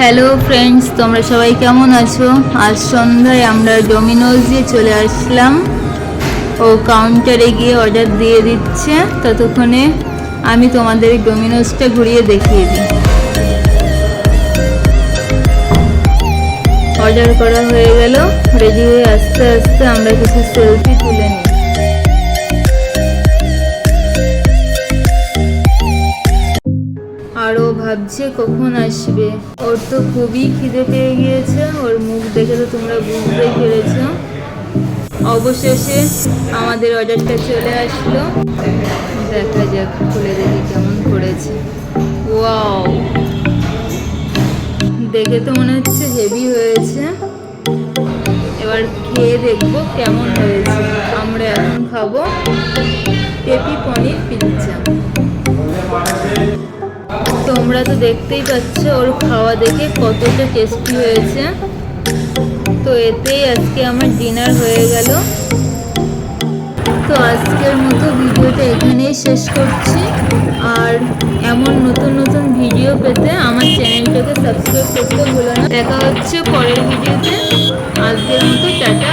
Hello friends তোমরা সবাই কেমন আছো? আজ সন্ধ্যায় আমরা ডোমিনোজ চলে আসলাম। ও কাউন্টারে গিয়ে অর্ডার দিয়ে দিচ্ছে। ততক্ষণে আমি তোমাদের ডোমিনোজটা ঘুরিয়ে দেখিয়ে দিই। অর্ডার করা হয়ে গেল। রেডি হয়ে আস্তে আস্তে আমরা কিছু সেলফি তুলে আরও ভাবছে কখন আসবে। ওর তো খুবই খিদে পেয়ে গিয়েছে, ওর মুখ দেখে তো তোমরা বুঝতেই পেরেছ। অবশেষে আমাদের অর্ডারটা চলে আসলো। দেখা যাক, খুলে দেখি কেমন করেছে। ওয়াও! দেখে তো মনে হচ্ছে হেভি হয়েছে। এবার খেয়ে দেখব কেমন হয়েছে। আমরা এখন খাব পেপি পনির পিৎজা। তোমরা তো দেখতেই পাচ্ছ, ওর খাওয়া দেখে কতটা টেস্টি হয়েছে। তো এতেই আজকে আমার ডিনার হয়ে গেল। তো আজকের মতো ভিডিওটা এখানেই শেষ করছি। আর এমন নতুন নতুন ভিডিও পেতে আমার চ্যানেলটাকে সাবস্ক্রাইব করতে ভুলো না। দেখা হচ্ছে পরের ভিডিওতে আজকের মতো টাটা।